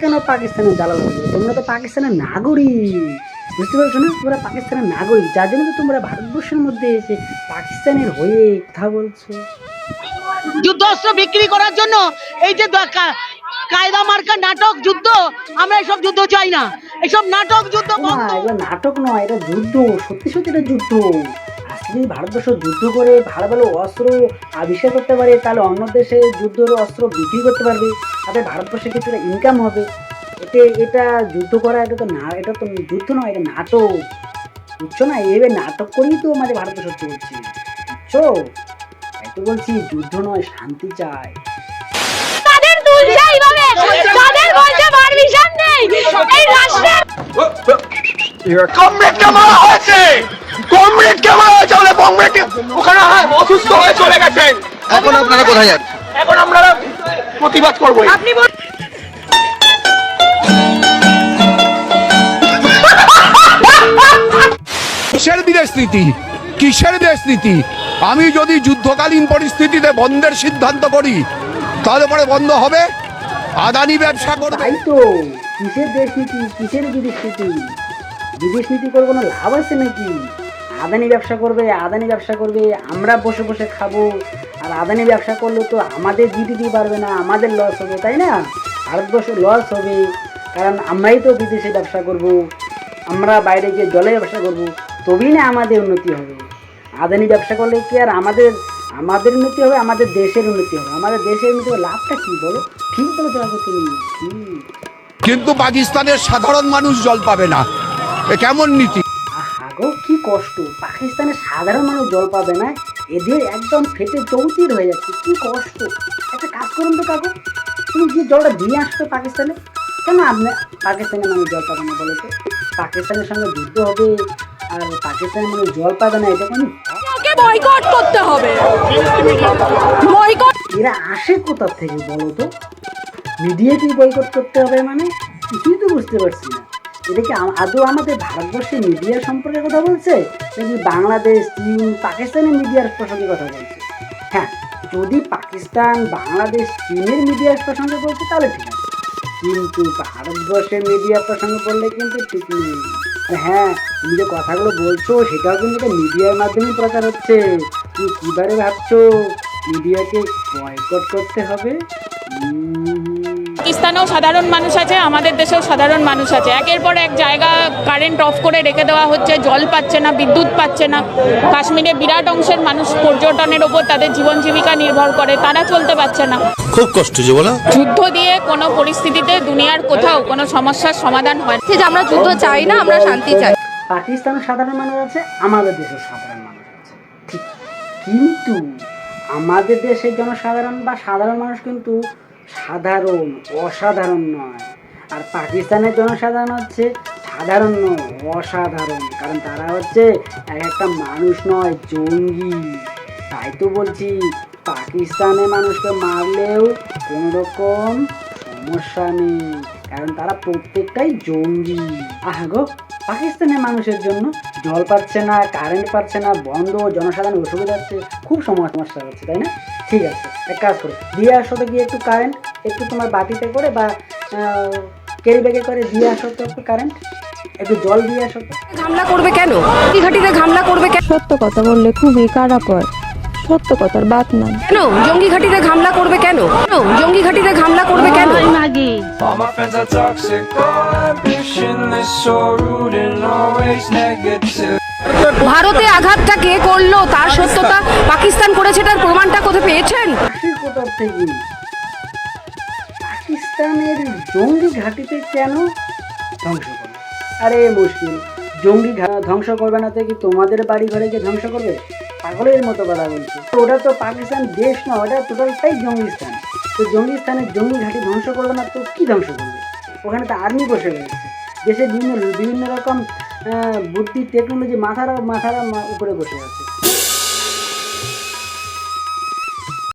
কেন পাকিস্তানের দালাল হবে তোমরা তো পাকিস্তানের নাগরিক। বুঝতে পারছ না? তোমরা পাকিস্তানের নাগরিক। যার জন্য তো তোমরা ভারতবর্ষের মধ্যে এসে পাকিস্তানের হয়ে কথা বলছো। যুদ্ধাস্ত্র বিক্রি করার জন্য এই যে কায়দা মার্কা নাটক যুদ্ধ আমরা এসব যুদ্ধ চাই না। এসব নাটক যুদ্ধ না এটা নাটক নয় এটা যুদ্ধ। সত্যি সত্যি এটা যুদ্ধ। যদি ভারতবর্ষ যুদ্ধ করে ভালো ভালো অস্ত্র আবিষ্কার করতে পারে তাহলে অন্য দেশে যুদ্ধের অস্ত্র বিক্রি করতে পারবে। তাতে ভারতবর্ষে কিছুটা ইনকাম হবে। এতে এটা যুদ্ধ করা এটা তো না এটা তো যুদ্ধ নয় এটা নাটক। বুঝছ না? এইভাবে নাটক করেই তো আমাদের ভারতবর্ষ চলছে বুঝছ? তাই তো বলছি যুদ্ধ নয় শান্তি চাই। তাদের তুলছে এইভাবে তাদের বলছে পারমিশন নেই। এই রাষ্ট্রের কমরেডকে মারা হয়েছে! কমরেডকে মারা হয়েছে কমরেড ওখানে হ্যাঁ, অসুস্থ হয়ে চলে গেছেন এখন আপনারা কোথায় যান? এখন আমরা প্রতিবাদ করব। আপনি কিসের বিদেশ নীতি? কিসের দেশ নীতি? আমি যদি যুদ্ধকালীন পরিস্থিতিতে বন্ধের সিদ্ধান্ত করি তাহলে পরে বন্ধ হবে? আদানি ব্যবসা করবে। তো কিসের দেশ নীতি কিসের বিদেশ নীতি? বিদেশ নীতি করে কোনো লাভ আছে নাকি? আদানি ব্যবসা করবে, আদানি ব্যবসা করবে, আমরা বসে বসে খাব। আর আদানি ব্যবসা করলে তো আমাদের জিডিপি বাড়বে না, আমাদের লস হবে, তাই না? ভারতবর্ষ লস হবে, কারণ আমরাই তো বিদেশে ব্যবসা করব, আমরা বাইরে গিয়ে জলে ব্যবসা করব, তবেই না আমাদের উন্নতি হবে। আদানি ব্যবসা করলে কি আর আমাদের আমাদের উন্নতি হবে, আমাদের দেশের উন্নতি হবে। আমাদের দেশের উন্নতি হবে, লাভটা কি বলো? ঠিক বলেছ রাখো তুমি। কিন্তু পাকিস্তানের সাধারণ মানুষ জল পাবে না। কেমন নীতি? আহা গো কি কষ্ট। পাকিস্তানের সাধারণ মানুষ জল পাবে না? এদের একদম ফেটে চৌচির হয়ে যাচ্ছে কি কষ্ট। একটা কাজ করুন তো কাকু তুমি যে জলটা দিয়ে আসতো পাকিস্তানে কেন আপনি পাকিস্তানের মানুষ জল পাবে না বলো তো? পাকিস্তানের সঙ্গে যুদ্ধ হবে আর পাকিস্তানের মানুষ জল পাবে না এটা কেন বয়কট করতে হবে? বয়কট এরা আসে কোথা থেকে বলো তো? মিডিয়াকেই বয়কট করতে হবে মানে? কিছুই তো বুঝতে পারছি না। এটা কি আদৌ আমাদের ভারতবর্ষের মিডিয়া সম্পর্কে কথা বলছে? নাকি বাংলাদেশ, চীন, পাকিস্তানের মিডিয়ার প্রসঙ্গে কথা বলছে? হ্যাঁ যদি পাকিস্তান, বাংলাদেশ, চীনের মিডিয়ার প্রসঙ্গে বলছে, তাহলে ঠিক আছে। কিন্তু ভারতবর্ষের মিডিয়া প্রসঙ্গে বললে কিন্তু ঠিক নেই। হ্যাঁ তুমি যে কথাগুলো বলছো, সেটাও কিন্তু মিডিয়ার মাধ্যমে প্রচার হচ্ছে। তুমি কিবারে ভাবছ, মিডিয়াকে বয়কট করতে হবে? পাকিস্তানেও সাধারণ মানুষ আছে আমাদের দেশেও সাধারণ মানুষ আছে। একের পর এক জায়গা কারেন্ট অফ করে রেখে দেওয়া হচ্ছে জল পাচ্ছে না বিদ্যুৎ পাচ্ছে না। কাশ্মীরে বিরাট অংশের মানুষ পর্যটনের ওপর তাদের জীবন জীবিকা নির্ভর করে তারা চলতে পারছে না। খুব কষ্ট যে বলো। যুদ্ধ দিয়ে কোনো পরিস্থিতিতে দুনিয়ার কোথাও কোনো সমস্যার সমাধান হয় যে আমরা যুদ্ধ চাই না আমরা শান্তি চাই। পাকিস্তানের সাধারণ মানুষ আছে আমাদের দেশের সাধারণ মানুষ আছে। ঠিক কিন্তু আমাদের দেশের জনসাধারণ বা সাধারণ মানুষ কিন্তু সাধারণ, অসাধারণ নয়। আর পাকিস্তানের জনসাধারণ হচ্ছে সাধারণ নয় অসাধারণ। কারণ তারা হচ্ছে এক একটা মানুষ নয়, জঙ্গি। তাই তো বলছি, পাকিস্তানের মানুষকে মারলেও কোনো রকম সমস্যা নেই। কারণ তারা প্রত্যেকটাই জঙ্গি। আহ গো, পাকিস্তানের মানুষের জন্য জল পাচ্ছে না কারেন্ট পাচ্ছে না বন্ধ জনসাধারণ অসুবিধা হচ্ছে খুব সময় সমস্যা হচ্ছে তাই না? ঠিক আছে এক কাজ করো দিয়ে আসো তো গিয়ে একটু কারেন্ট একটু তোমার বাটিতে করে বা ক্যারি ব্যাগে করে দিয়ে আসো তো একটু কারেন্ট একটু জল দিয়ে আসো ঘামলা করবে কেন? ঘাটিতে ঘামলা করবে কেন? সত্য কথা বললে খুবই খারাপ হয়। সত্য কথার বাদ কেন? জঙ্গি ঘাটিতে ঘামলা করবে কেন? কেন? জঙ্গি ঘাটিতে ঘামলা করবে কেন. ভারতে আঘাতটা কে করল? তার সত্যতা পাকিস্তান করেছে তার প্রমাণটা কোথায় পেয়েছেন? পাকিস্তানের জঙ্গি ঘাঁটিতে কেন ধ্বংস করবে আরে মুশকিল। জঙ্গি ধ্বংস করবে না তো কি তোমাদের বাড়ি ঘরে গিয়ে ধ্বংস করবে? পাগলের মতো কথা বলছে। ওটা তো পাকিস্তান দেশ না, ওটা টোটালটাই জঙ্গিস্তান তো জঙ্গিস্তানের জঙ্গি ঘাঁটি ধ্বংস করবে না, তো কী ধ্বংস করবে? ওখানে তো আর্মি বসে গেছে দেশের বিভিন্ন বিভিন্ন রকম বুদ্ধি টেকনোলজি মাথার মাথার উপরে বসে আছে।